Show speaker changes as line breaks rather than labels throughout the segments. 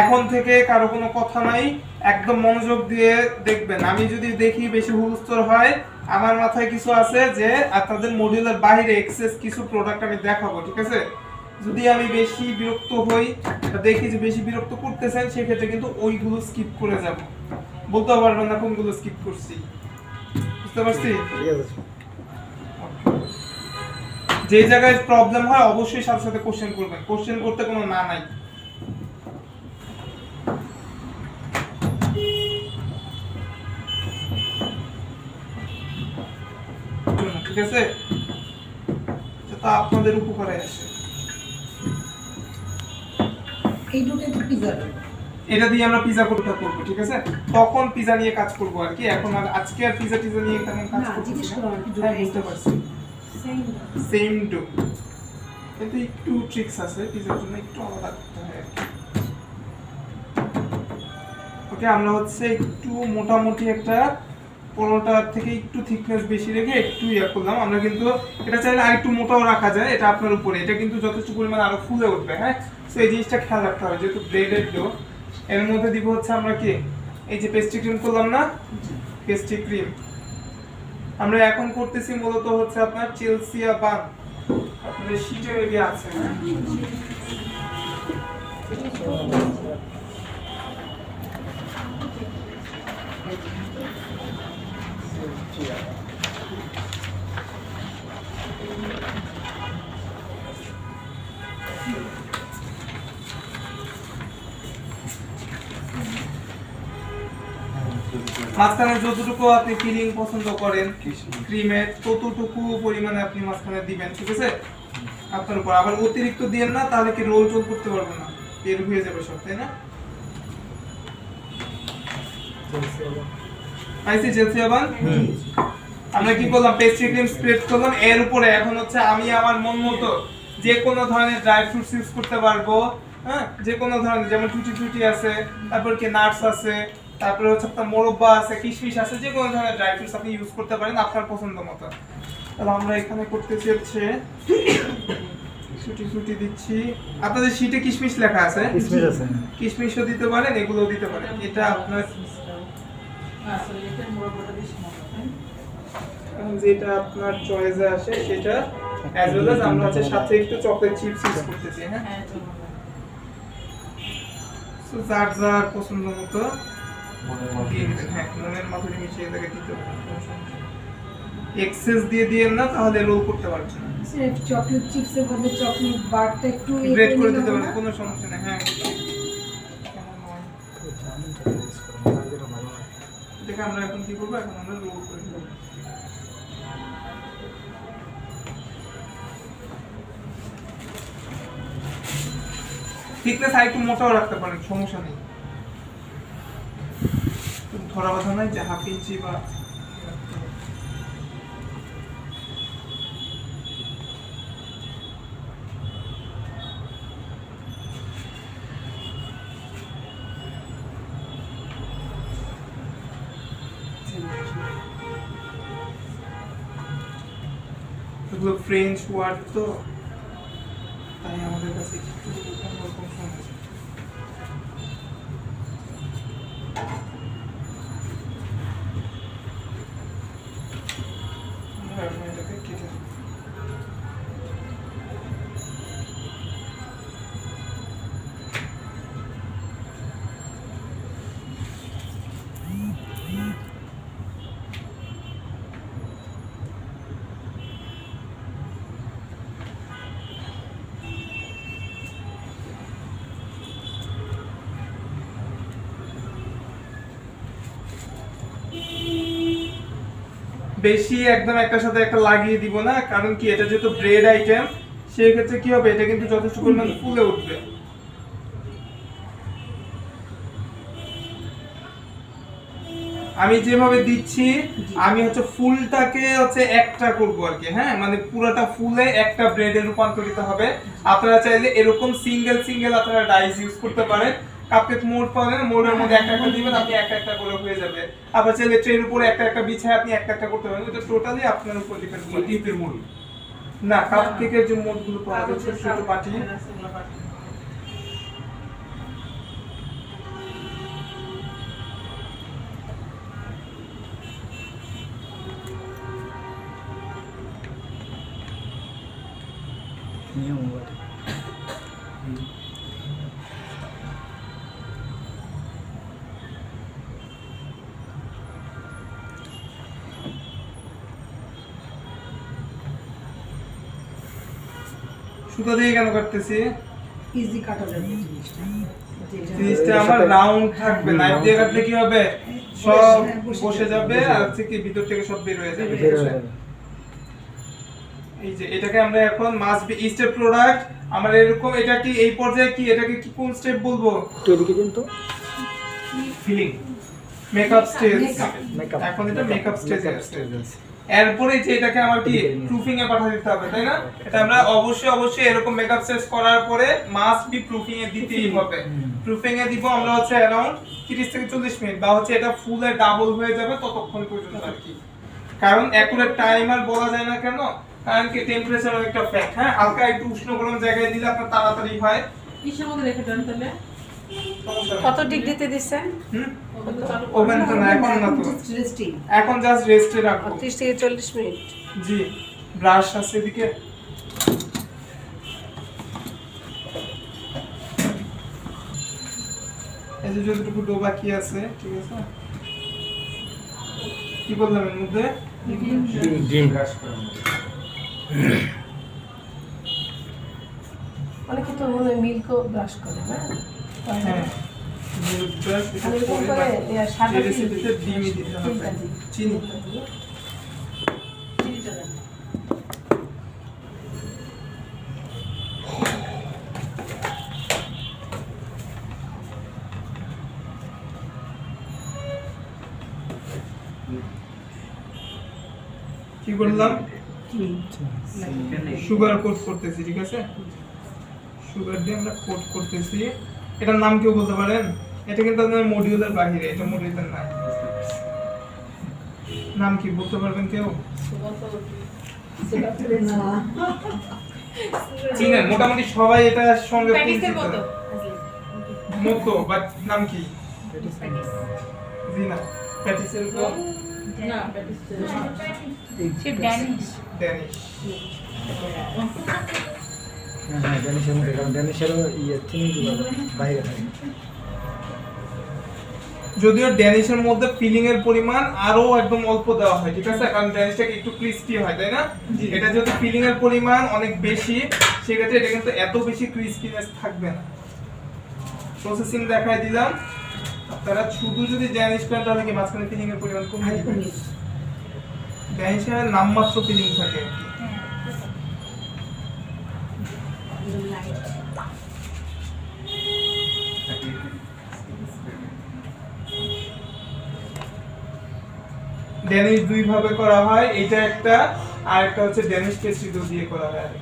এখন থেকে কারও কোনো কথা নাই একদম মনোযোগ দিয়ে দেখবেন। আমি যদি দেখি বেশি হুলস্থর হয় আমার মাথায় কিছু আছে যে আপনাদের মডিউলের বাইরে এক্সেস কিছু প্রোডাক্ট আমি দেখাবো ঠিক আছে? যদি আমি বেশি বিরক্ত হই দেখি যে বেশি বিরক্ত করতেছেন সেক্ষেত্রে কিন্তু ওইগুলো স্কিপ করে যাব। বলতে পারবেন না কোনগুলো স্কিপ করছি। বুঝতে পারছি? যে জায়গায় প্রবলেম হয় অবশ্যই সাথে সাথে কোশ্চেন করবেন। কোশ্চেন করতে কোনো না নাই। ঠিক আছে সেটা আপনাদের উপকারে আসে।
তো
এটা দিয়ে আমরা পিজা করব ঠিক আছে? তখন পিজা নিয়ে কাজ করব আর কি এখন আর আজকে আর পিজা টিজা নিয়ে তেমন কাজ
না,
করতেছি
জিজ্ঞেস
না।
করো আমাকে,
হ্যাঁ বুঝতে পারছি।
সেম
একটু ট্রিক্স আছে পিজার জন্য একটু আলাদা করতে হয় আর কি। ওকে আমরা হচ্ছে একটু মোটামুটি একটা পরোটার থেকে একটু থিকনেস বেশি রেখে একটু ইয়ে করলাম। আমরা কিন্তু এটা চাইলে আর একটু মোটাও রাখা যায়, এটা আপনার উপরে। এটা কিন্তু যথেষ্ট পরিমাণ আরও ফুলে উঠবে হ্যাঁ? তো এই জিনিসটা খেয়াল রাখতে হবে, যেহেতু ব্রেডের ডো এর মধ্যে দিব হচ্ছে আমরা কি? এই যে পেস্ট্রি ক্রিম করলাম না? পেস্ট্রি ক্রিম আমরা এখন করতেছি মূলত হচ্ছে আপনার চেলসিয়া বান আপনাদের মেবি আছে হ্যাঁ? মাঝখানে যতটুকু আপনি ফিলিং পছন্দ করেন ক্রিমের ততটুকু পরিমাণে আপনি মাঝখানে দিবেন ঠিক আছে? আপনার উপর। আবার অতিরিক্ত দিয়েন না তাহলে কি রোল টোল করতে পারবেন না। বের হয়ে যাবে সব তাই না? পাইছি জেলসি আবার আমরা কি করলাম? পেস্ট্রি ক্রিম স্প্রেড করলাম। এর উপরে এখন হচ্ছে আমি আমার মন মতো যে কোনো ধরনের ড্রাই ফ্রুটস ইউজ করতে পারব। হ্যাঁ? যে কোনো ধরনের যেমন টুটি টুটি আছে তারপর কি নাটস আছে তারপরে হচ্ছে আপনার মোরব্বা আছে কিশমিশ আছে যে কোনো ধরনের ড্রাই ফ্রুটস আপনি ইউজ করতে পারেন আপনার পছন্দ মতো। তাহলে আমরা এখানে করতেছি হচ্ছে ছুটি ছুটি দিচ্ছি। আপনাদের শীটে কিশমিশ লেখা আছে?
আছে।
কিশমিশও দিতে পারেন এগুলোও দিতে পারেন। এটা আপনার যেটা আপনার চয়েসে আসে সেটা অ্যাজ ওয়েল অ্যাজ আমরা হচ্ছে সাথে একটু চকলেট চিপস ইউজ করতেছি হ্যাঁ? So, যার যার পছন্দ মতো দিয়ে হ্যাঁ মনের মাধুরী মিশিয়ে তাকে দিতে এক্সেস দিয়ে দিয়েন না তাহলে রোল করতে পারছেন না
চকলেট চিপসের বদলে চকলেট বারটা একটু
গ্রেড করে দিতে
হবে
পারেন
না?
কোনো সমস্যা নেই হ্যাঁ দেখে আমরা এখন কি করব? এখন আমরা লোড করে দেবো। থিকনেস আর একটু মোটাও রাখতে পারেন, সমস্যা নেই। ধরা বাধা নাই যে হাফ বা এগুলো ফ্রেঞ্চ ওয়ার্ড তো তাই আমাদের কাছে একটু অন্যরকম সমস্যা বেশি একদম একটার সাথে একটা লাগিয়ে দিব না কারণ কি এটা যেহেতু ব্রেড আইটেম সেই ক্ষেত্রে কি হবে এটা কিন্তু যথেষ্ট পরিমাণ ফুলে উঠবে। আমি যেভাবে দিচ্ছি আমি হচ্ছে ফুলটাকে হচ্ছে একটা করব আর কি হ্যাঁ? মানে পুরোটা ফুলে একটা ব্রেডে রূপান্তরিত হবে। আপনারা চাইলে এরকম সিঙ্গেল সিঙ্গেল আপনারা ডাইস ইউজ করতে পারেন। কাপকেক মোড পাওয়া যায় না মোডের মধ্যে একটা একটা দিবেন আপনি একটা একটা করে হয়ে যাবে। আবার চাইলে ট্রের উপরে একটা একটা বিছায় আপনি একটা একটা করতে পারেন এটা টোটালি আপনার উপর ডিপেন্ড করে।
টিপের মোড়।
না কাপকেকের যে মোডগুলো পাওয়া যায় ছোট ছোট সুতা দিয়ে কেন কাটতেছি?
ইজি কাটা যাবে জিনিসটা।
জিনিসটা আমার রাউন্ড থাকবে। নাইফ দিয়ে কাটলে কি হবে? সব বসে যাবে আর হচ্ছে কি ভিতর থেকে সব বের হয়ে যাবে। এই যে এটাকে আমরা এখন মাস বি স্টেপ প্রোডাক্ট আমার এরকম এটা কি এই পর্যায়ে কি? এটাকে কি কোন স্টেপ বলব?
একটু এদিকে দিন তো।
Filling makeup stage
Makeup.
এখন এটা মেকআপ স্টেজে
stage আছে।
এরপরে যে এটাকে আমার কি প্রুফিং এ পাঠিয়ে দিতে হবে তাই না? এটা আমরা অবশ্যই অবশ্যই এরকম মেকআপ স্টেজ করার পরে মাস্ট বি প্রুফিং এ দিতেই হবে। প্রুফিং এ দিব আমরা হচ্ছে অ্যারাউন্ড 30 থেকে 40 মিনিট বা হচ্ছে এটা ফুলে ডাবল হয়ে যাবে ততক্ষণ পর্যন্ত আর কি। কারণ অ্যাকুরেট টাইমার বলা যায় না কেন? কারণ কি টেম্পারেচার একটা ফ্যাক্ট হ্যাঁ? হালকা একটু উষ্ণ গরম জায়গায় দিলে আপনার তাড়াতাড়ি হয়।
কিসের মধ্যে রেখে দেন তাহলে।
কত ডিগ্রিতে
চালু
ওভেন তো না এখন না তো। এখন জাস্ট রেস্টে রাখব।
ত্রিশ থেকে চল্লিশ মিনিট।
জি ব্রাশ আছে এদিকে। এই যে যতটুকু ডো বাকি আছে ঠিক আছে? কি বললাম এর মধ্যে?
ডিম ডিম
অনেকে তো মনে হয় মিল্কও ব্রাশ করে না?
হ্যাঁ। চিনি। কি বললাম সুগার কোট করতেছি ঠিক আছে? সুগার দিয়ে আমরা কোট করতেছি। এটার নাম কেউ বলতে পারেন? এটা কিন্তু আপনার মডিউলের বাহিরে এটা মডিউলের নাই নাম কি বলতে পারবেন কেউ?
না
চিনেন মোটামুটি সবাই এটার সঙ্গে
মতো।
বাট নাম কি? জি না
ড্যানিশ।
ড্যানিশ।
হ্যাঁ হ্যাঁ ড্যানিশের মধ্যে কারণ ড্যানিশেরও ইয়ে চিনিগুলো বাইরে থাকে।
যদিও ড্যানিশের মধ্যে ফিলিং এর পরিমাণ আরও একদম অল্প দেওয়া হয় ঠিক আছে? কারণ ড্যানিশটাকে একটু ক্রিস্পি হয় তাই না? এটা যেহেতু ফিলিং এর পরিমাণ অনেক বেশি সেক্ষেত্রে এটা কিন্তু এত বেশি ক্রিস্পিনেস থাকবে না। প্রসেসিং দেখাই দিলাম। আপনারা শুধু যদি ড্যানিশ করেন তাহলে কি মাঝখানে ফিলিং এর পরিমাণ কমে যাবে ড্যানিশের নামমাত্র ফিলিং থাকে কি। ড্যানিশ দুই ভাবে করা হয় এটা একটা, আর একটা হচ্ছে ড্যানিশ পেস্ট্রি ডো দিয়ে করা হয়।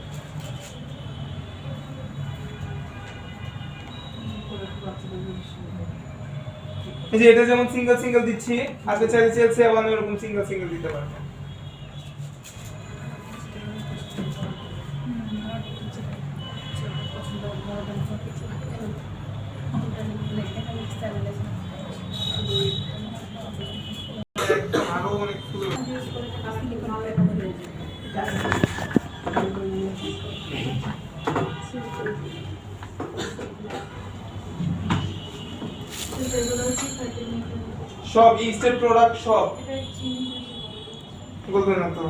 এই যে এটা যেমন সিঙ্গেল সিঙ্গেল দিচ্ছি আপনি চাইলে চেলসি আবার এরকম সিঙ্গেল সিঙ্গেল দিতে পারবেন সব ইনস্ট্যান্ট প্রোডাক্ট সব। বলবেন না তো।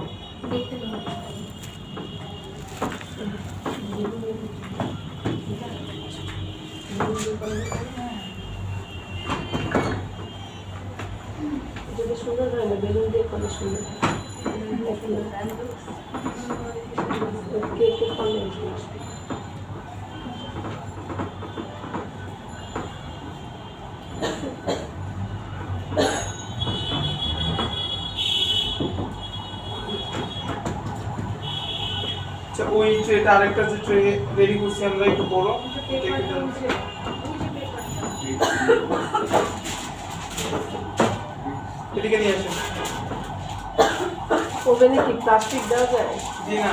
যদি সুন্দর হয় না বেলুন দিয়ে করলে সুন্দর
আচ্ছা ওই ট্রেটা আরেকটা যে ট্রে রেডি করছি আমরা একটু বড় এদিকে নিয়ে আসেন।
ওভেনে কি প্লাস্টিক দেওয়া যায়?
জি না।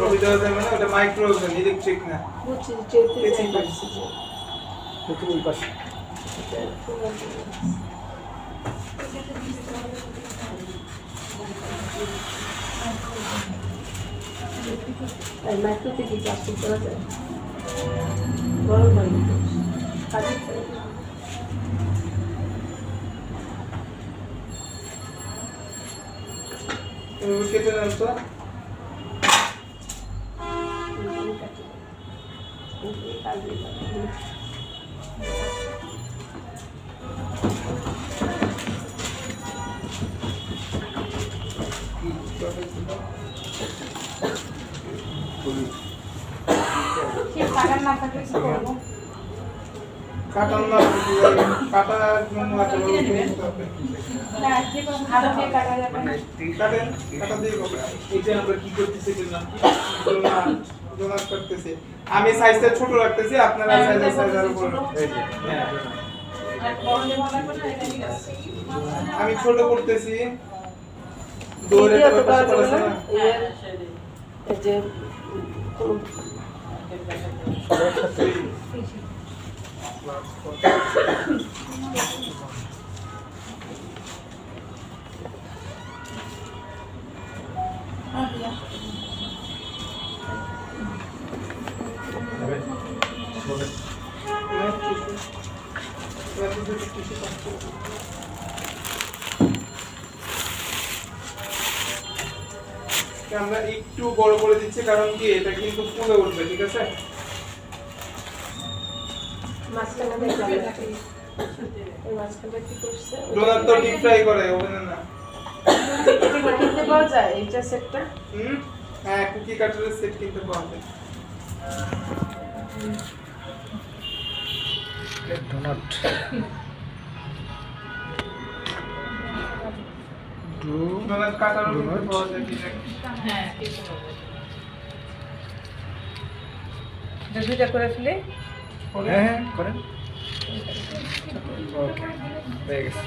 রবি দেওয়া যায় মানে ওটা মাইক্রো ওভেন ইলেকট্রিক না।
বুঝছি চেতে
কেচি
যাই
পাই।
পাচ্ছি। যে
একটু ওই পাশে
এটা সুন্দর জিনিস। আর মাইক্রোতে কি প্লাস্টিক দেওয়া যায়? গরম হয় না
তুমি কেটে নাও তো।
পাকার না থাকলে কি করব?
কাটার জন্য
কাটা
কাটেন দিয়ে আমরা কি করতেছি আমি সাইজটা ছোট রাখতেছি আপনারা সাইজের সাইজ
আরও
বড়। আমি ছোট করতেছি। দৌড়ে
তো না। এই যে কোন
আমরা একটু বড় করে দিচ্ছি কারণ কি এটা কিন্তু ফুলে উঠবে ঠিক আছে?
মাঝখানে দেখলাম এই মাঝখানটা কি করছে?
ডোনাট তো ডিপ ফ্রাই করে ওভেনে না।
এটা কিনতে পাওয়া যায় এইটা সেটটা?
হুম? হ্যাঁ কুকি কাটারের সেট কিনতে পাওয়া যায়।
ডোনাট।
ডোনাট কাটারও কিনতে পাওয়া যায়
হ্যাঁ,
দুইটা করে ফেলে।
হ্যাঁ হ্যাঁ করেন। ওকে হয়ে গেছে।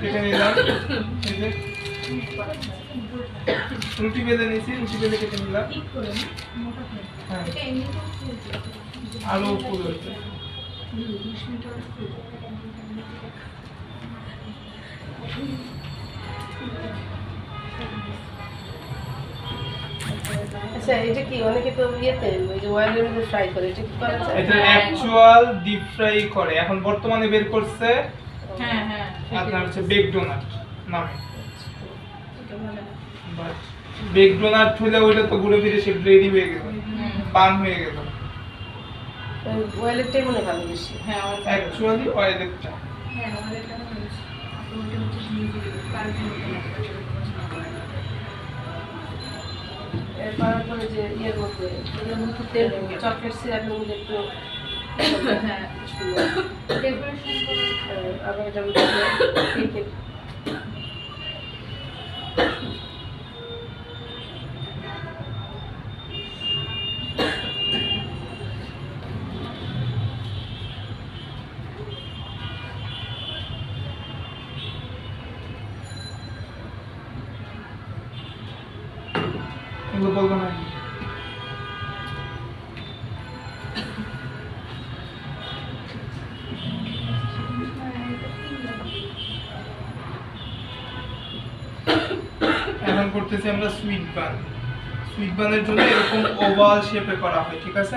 কেটে রুটি বেলে নিয়েছি, রুটি বেলে কেটে নিলাম। হ্যাঁ। আলু ফুল হচ্ছে
আচ্ছা এটা কি অনেকে তো ইয়েতে ওই যে অয়েলের মধ্যে ফ্রাই করে এটা কি করা যায়?
এটা অ্যাকচুয়াল ডিপ ফ্রাই করে। এখন বর্তমানে বের করছে
হ্যাঁ, হ্যাঁ,
আপনার হচ্ছে বেক ডোনাট নামে। বাট বেক ডোনাট হলে ওইটা তো ঘুরে ফিরে সে রেডি হয়ে গেল। পান হয়ে গেল।
অয়েলেরটাই মনে হয় ভালো বেশি।
হ্যাঁ।
অ্যাকচুয়ালি অয়েলেরটা
হ্যাঁ
এরপর পরে যে ইয়ের মধ্যে মধ্যে তেল চকলেট সিরাপের মধ্যে একটু
হ্যাঁ।
আবার এটার মধ্যে
এগুলো বলব না। এখন করতেছি আমরা সুইট বান সুইট বানের জন্য এরকম ওভাল শেপে করা হয় ঠিক আছে?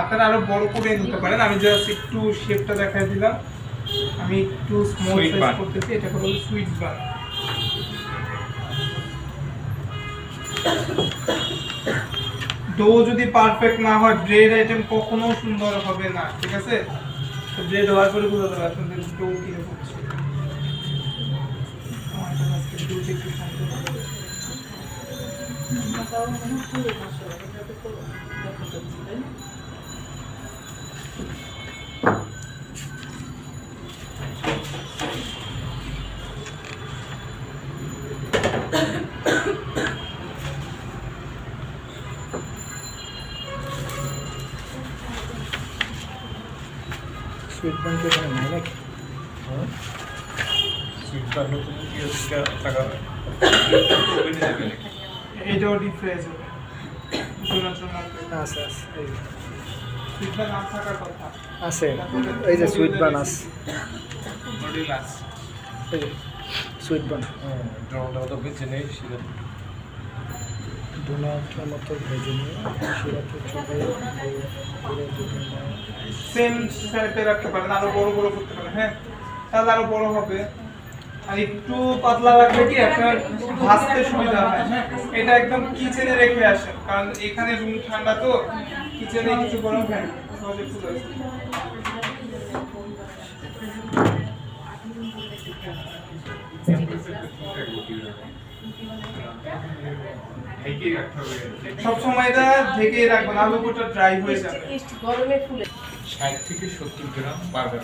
আপনারা আরও বড় করে নিতে পারেন। আমি জাস্ট একটু শেপটা দেখাই দিলাম। আমি একটু স্মল সাইজ করতেছি এটা হলো সুইট বান ডো যদি পারফেক্ট না হয় ব্রেড আইটেম কখনো সুন্দর হবে না, ঠিক আছে? তো ব্রেড হওয়ার পরে বোঝা যাবে আপনাদের ডো কীরকম আমার সুন্দর হবে।
তাও মনে হয় পুরো মশলা, এটাতে তো দেখা যাচ্ছে, তাই না?
সুইট বানকে এখানে নাই নাকি?
টাকা যাবে নাকি
এটাও ডিপ ফ্রাইজ হবে ডোনাটের মধ্যে
আছে আছে এই যে। সুইট বান আছে এই যে সুইট বান
ড্রোনটা তো বেঁচে নেই সেটা
ডোনাটের মতো ভেজে নিয়ে সিরাপে করে দুটো
সেম সাইডে রাখতে পারেন, আরও বড় বড় করতে পারেন হ্যাঁ। তাহলে আরও বড় হবে। আর একটু পাতলা রাখলে কি আপনার ভাজতে সুবিধা হয় হ্যাঁ। এটা একদম কিচেনে রেখে আসেন, কারণ এখানে রুম ঠান্ডা তো, কিচেনে কিছু গরম সহজে ফুলে আসে।
ঢেকে রাখতে হবে।
সবসময় এটা ঢেকে রাখবেন আলু পুরোটা ড্রাই হয়ে যাবে।
গরমে ফুলে।
ষাট থেকে সত্তর গ্রাম বার্গার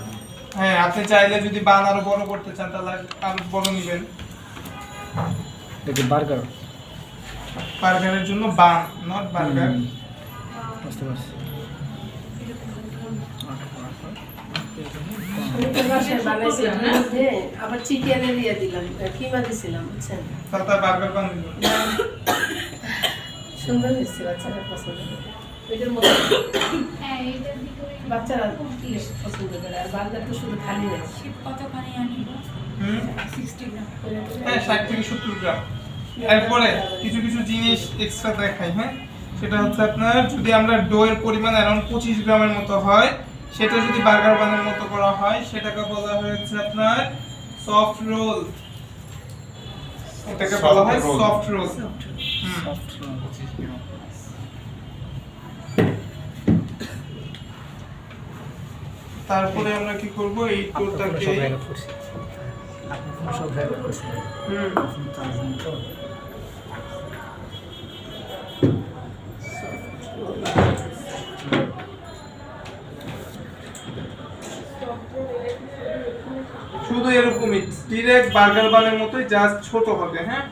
হ্যাঁ আপনি চাইলে যদি বান আরও বড় করতে চান তাহলে আরও বড় নেবেন।
বার্গার
বার্গারের জন্য বান নট বার্গার
বুঝতে পারছি।
মধ্যে আবার চিকেনে দিয়ে দিলাম কিমা দিছিলাম বুঝছেন?
বার্গার
সুন্দর হয়েছে বাচ্চারা পছন্দ করে। ওইটার
হ্যাঁ
বাচ্চারা কি পছন্দ করে আর বার্গার তো শুধু খালি না
কতখানি আনিব? Sixty gram.
হ্যাঁ ষাট থেকে সত্তর গ্রাম। এরপরে কিছু কিছু জিনিস এক্সট্রা দেখাই হ্যাঁ? সেটা হচ্ছে আপনার যদি আমরা ডোয়ের পরিমাণ অ্যারাউন্ড পঁচিশ গ্রামের মতো হয় সেটা যদি বার্গার বানের মতো করা হয় সেটাকে বলা হয়েছে আপনার সফট রোল এটাকে বলা হয়. সফট রোল
সফট
তারপরে আমরা কি করব? এই
সব রেকর্ড করছি।
হুম। শুধু এরকমই ডিরেক্ট বার্গার বানের মতোই জাস্ট ছোট হবে হ্যাঁ?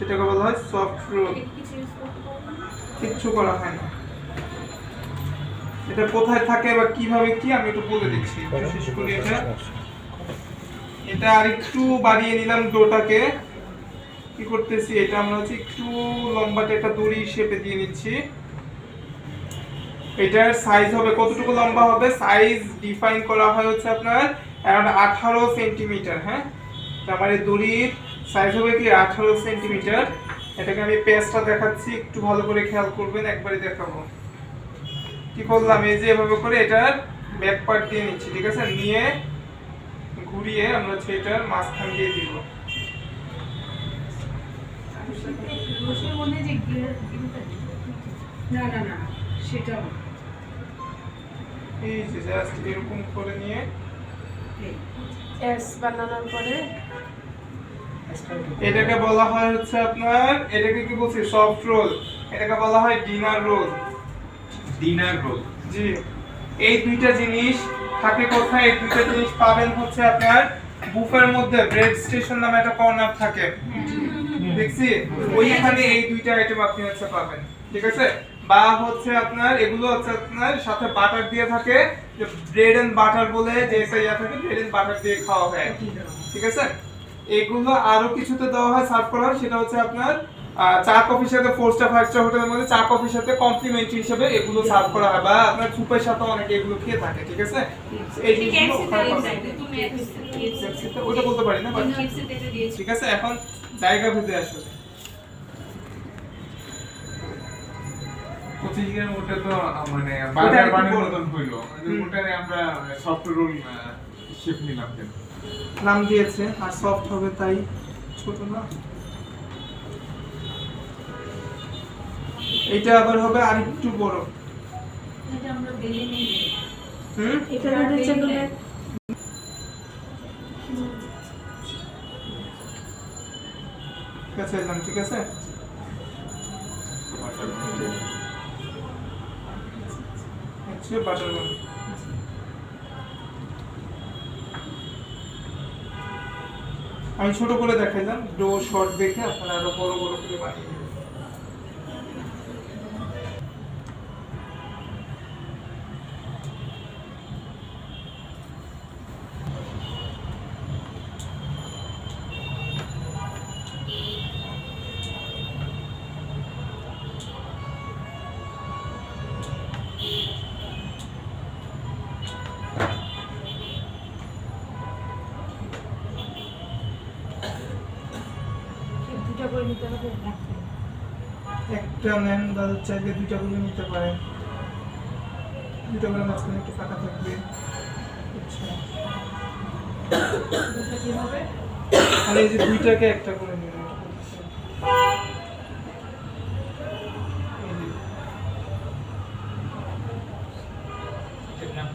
সেটাকে বলা হয় সফট রোল কিচ্ছু করা হয় না। এটা কোথায় থাকে বা কীভাবে কি আমি একটু বলে দিচ্ছি। একটু শেষ করি এটা। এটা আরেকটু বাড়িয়ে নিলাম ডোটাকে। কি করতেছি? এটা আমরা হচ্ছে একটু লম্বাটে একটা দড়ি শেপে দিয়ে নিচ্ছি। এটার সাইজ হবে কতটুকু লম্বা হবে? সাইজ ডিফাইন করা হয় হচ্ছে আপনার অ্যারাউন্ড আঠারো সেন্টিমিটার হ্যাঁ? আমার এই দড়ির সাইজ হবে কি আঠারো সেন্টিমিটার। এটাকে আমি পেজটা দেখাচ্ছি একটু ভালো করে খেয়াল করবেন একবারই দেখাবো। কি করলাম এই যে এভাবে করে এটার ব্যাক পার্ট দিয়ে নিচ্ছি ঠিক আছে? নিয়ে ঘুরিয়ে আমরা হচ্ছে এটার মাঝখান দিয়ে দিব।
না না না সেটা
এই যে জাস্ট এরকম করে নিয়ে
এস বানানোর পরে
এটাকে বলা হয় হচ্ছে আপনার এটাকে কি বলছি? সফট রোল এটাকে বলা হয় ডিনার রোল
ডিনার রোল
জি। এই দুইটা জিনিস থাকে কোথায়? এই দুইটা জিনিস পাবেন হচ্ছে আপনার বুফের মধ্যে ব্রেড স্টেশন নামে একটা কর্নার থাকে। দেখছি? ওইখানে এই দুইটা আইটেম আপনি হচ্ছে পাবেন। ঠিক আছে? বা হচ্ছে আপনার এগুলো হচ্ছে আপনার সাথে বাটার দিয়ে থাকে যে ব্রেড এন্ড বাটার বলে যে একটা ইয়া থাকে ব্রেড এন্ড বাটার দিয়ে খাওয়া হয়। ঠিক আছে? এগুলো আরও কিছুতে দেওয়া হয় সার্ভ করা হয়। সেটা হচ্ছে আপনার চা কফির সাথে ফোর স্টার ফাইভ স্টার হোটেলের মধ্যে চা কফির সাথে কমপ্লিমেন্টারি হিসেবে এগুলো সার্ভ করা হয়। বা আপনার সুপের সাথে অনেকে এগুলো খেয়ে থাকে ঠিক আছে? এই জিনিসগুলো ওটা বলতে পারি না ঠিক আছে এখন জায়গা ভেদে আসলে
পঁচিশ ওটা তো মানে
ওটা
বানের মতন হইল। ওটারে আমরা সফট রোল শেপ নিলাম কেন?
নাম দিয়েছে আর সফট হবে তাই ছোট না। এটা আবার হবে আর একটু বড়।
এটা আমরা বেলে
হুম?
এটা
ঠিক আছে এলাম ঠিক আছে? বাটার বান আমি ছোট করে দেখাইলাম ডো শর্ট দেখে আপনারা আরও বড় বড় করে বানিয়ে নেবেন।
করে নিতে হবে
একটা নেন দাদা চাইলে দুইটা করে নিতে পারেন। দুটো করে মাঝখানে একটু ফাঁকা থাকবে। আচ্ছা। আর এই যে দুইটাকে একটা করে নিন।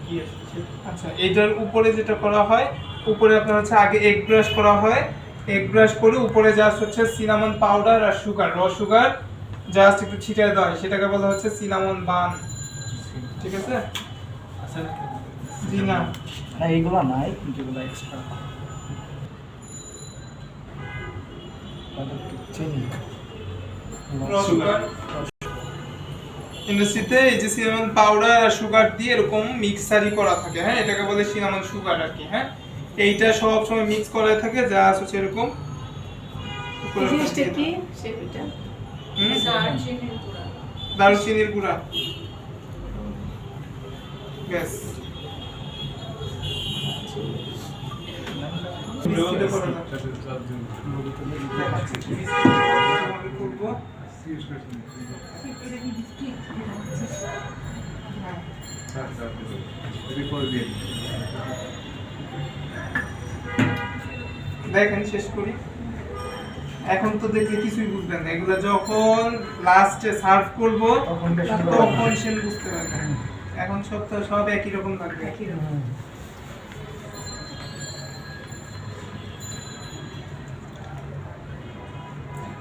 কি
আচ্ছা এটার উপরে যেটা করা হয় উপরে আপনার হচ্ছে আগে এগ ব্রাশ করা হয়। এগ ব্রাশ করে উপরে জাস্ট হচ্ছে সিনামন পাউডার আর সুগার র সুগার জাস্ট একটু ছিটিয়ে দেওয়া হয়। সেটাকে বলা হচ্ছে সিনামন বান ঠিক আছে?
আছে
জি না
না এইগুলো নাই কিন্তু এক্সট্রা চিনি।
সুগার ইন্ডাস্ট্রিতে এই যে সিনামন পাউডার আর সুগার দিয়ে এরকম মিক্সারি করা থাকে হ্যাঁ? এটাকে বলে সিনামন সুগার আর কি হ্যাঁ? এইটা সব সময় মিক্স করা থাকে যা হচ্ছে
সেরকম জিনিসটা কি সেটা?
দারচিনির গুঁড়া
দারুচিনির গুঁড়া ব্যাস করব। দেখেন শেষ করি। এখন তো দেখলে কিছুই বুঝবেন না। এগুলো যখন লাস্টে সার্ভ করব
তখন
সে বুঝতে পারবেন এখন সব তো সব একই রকম থাকবে
একই রকম।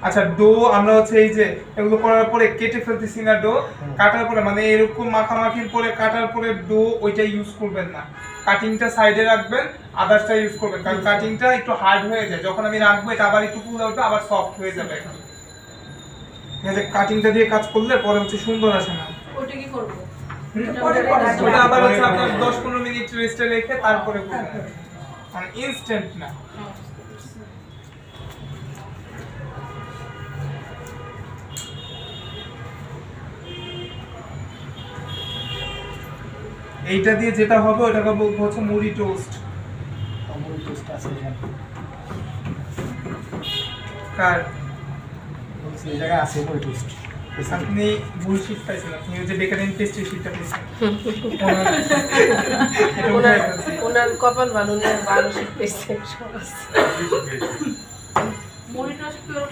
আচ্ছা ডো আমরা হচ্ছে এই যে এগুলো করার পরে কেটে ফেলতেছি না ডো কাটার পরে মানে এরকম মাখামাখির পরে কাটার পরে ডো ওইটা ইউজ করবেন না। কাটিংটা সাইডে রাখবেন আদার্সটা ইউজ করবেন। কারণ কাটিংটা একটু হার্ড হয়ে যায়। যখন আমি রাখব এটা আবার একটু ফুলে উঠবে আবার সফট হয়ে যাবে এখন। কাটিংটা দিয়ে কাজ করলে পরে হচ্ছে সুন্দর আসে না।
ওটা কি করব?
ওটা আবার হচ্ছে আপনার দশ পনেরো মিনিট রেস্টে রেখে তারপরে করবেন। মানে ইনস্ট্যান্ট না। এইটা দিয়ে যেটা হবে ওটাকে বলব হচ্ছে মুড়ি টোস্ট
অমূল টোস্ট আছে এখানে
কার?
বলছি এই জায়গায় আছে মুড়ি টোস্ট
আপনি ভুল শিট পাইছেন আপনি ওই যে বেকারিং পেস্ট্রি শিটটা পেয়েছেন
ওনার ওনার কপাল ভালো ওনার ভালো শিখতেছে সব আছে।
মুড়িটা কি ওর